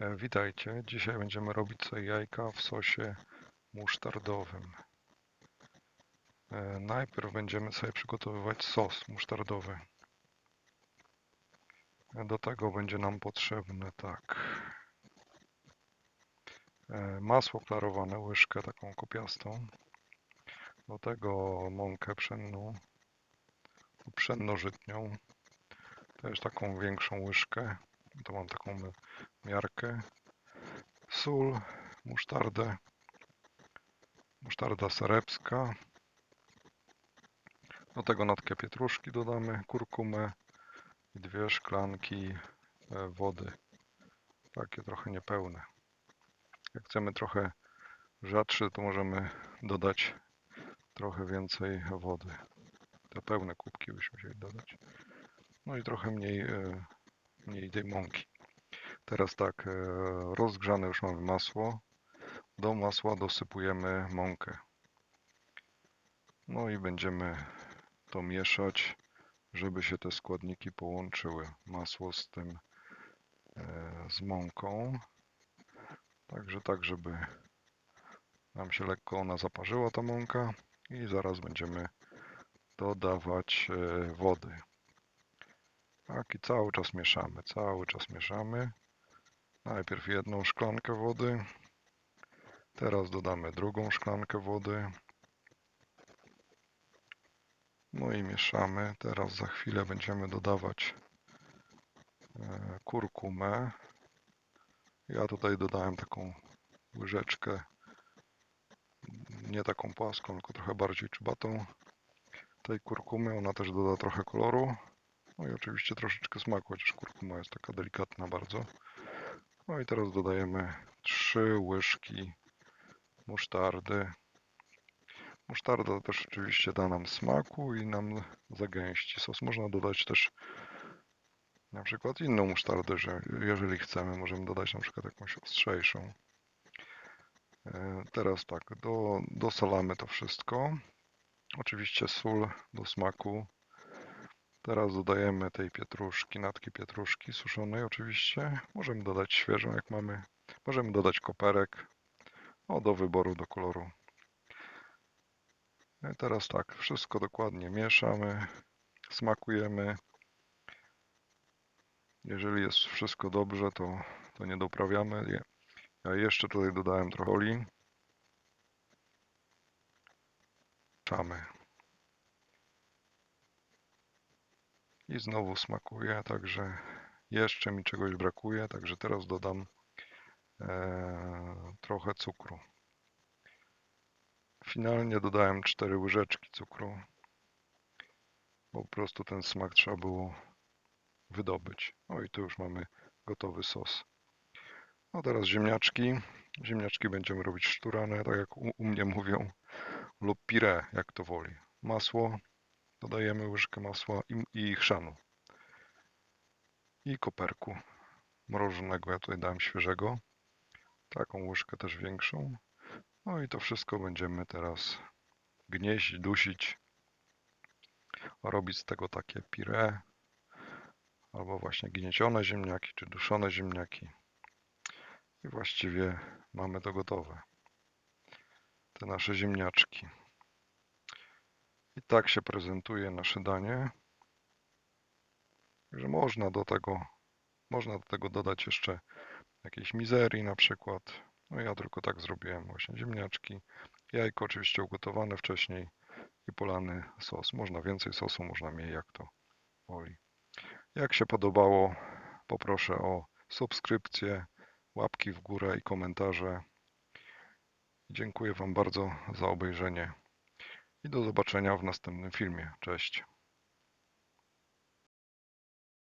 E, Witajcie. Dzisiaj będziemy robić sobie jajka w sosie musztardowym. E, Najpierw będziemy sobie przygotowywać sos musztardowy. E, Do tego będzie nam potrzebne tak masło klarowane, łyżkę taką kopiastą. Do tego mąkę pszenną, pszennożytnią. Też taką większą łyżkę. To mam taką mi- miarkę. Sól, musztardę, musztarda serebska. Do tego natkę pietruszki dodamy, kurkumę i dwie szklanki e, wody. Takie trochę niepełne. Jak chcemy trochę rzadszy, to możemy dodać trochę więcej wody. Te pełne kubki byśmy musieli dodać. No i trochę mniej, mniej tej mąki. Teraz tak, e, rozgrzane już mamy masło. Do masła dosypujemy mąkę. No i będziemy to mieszać, żeby się te składniki połączyły. Masło z tym, e, z mąką. Także tak, żeby nam się lekko ona zaparzyła, ta mąka. I zaraz będziemy dodawać e, wody. Tak, i cały czas mieszamy, cały czas mieszamy. Najpierw jedną szklankę wody. Teraz dodamy drugą szklankę wody. No i mieszamy. Teraz za chwilę będziemy dodawać e, kurkumę. Ja tutaj dodałem taką łyżeczkę, nie taką płaską, tylko trochę bardziej czubatą tej kurkumy. Ona też doda trochę koloru. No i oczywiście troszeczkę smaku, chociaż kurkuma jest taka delikatna bardzo. No i teraz dodajemy trzy łyżki musztardy. Musztarda też oczywiście da nam smaku i nam zagęści sos. Można dodać też na przykład inną musztardę, że jeżeli chcemy, możemy dodać na przykład jakąś ostrzejszą. E, Teraz tak, do, dosolamy to wszystko. Oczywiście sól do smaku. Teraz dodajemy tej pietruszki, natki pietruszki suszonej oczywiście. Możemy dodać świeżą jak mamy. Możemy dodać koperek. O, do wyboru, do koloru. I teraz tak, wszystko dokładnie mieszamy, smakujemy. Jeżeli jest wszystko dobrze, to, to nie doprawiamy. Ja jeszcze tutaj dodałem trochę oli. Mieszamy. I znowu smakuje, także jeszcze mi czegoś brakuje, także teraz dodam e, trochę cukru. Finalnie dodałem 4 łyżeczki cukru, bo po prostu ten smak trzeba było wydobyć. No i tu już mamy gotowy sos. No teraz ziemniaczki. Ziemniaczki będziemy robić szturane, tak jak u, u mnie mówią, lub pire, jak to woli. Masło, dodajemy łyżkę masła i, i chrzanu. I koperku mrożonego, ja tutaj dałem świeżego. Taką łyżkę też większą. No i to wszystko będziemy teraz gnieść, dusić, robić z tego takie pire, albo właśnie gniecione ziemniaki, czy duszone ziemniaki. I właściwie mamy to gotowe. Te nasze ziemniaczki. I tak się prezentuje nasze danie. Także można do tego, można do tego dodać jeszcze jakiejś mizerii na przykład. No ja tylko tak zrobiłem właśnie ziemniaczki, jajko oczywiście ugotowane wcześniej i polany sos. Można więcej sosu, można mniej, jak to woli. Jak się podobało, poproszę o subskrypcję, łapki w górę i komentarze. Dziękuję Wam bardzo za obejrzenie i do zobaczenia w następnym filmie. Cześć.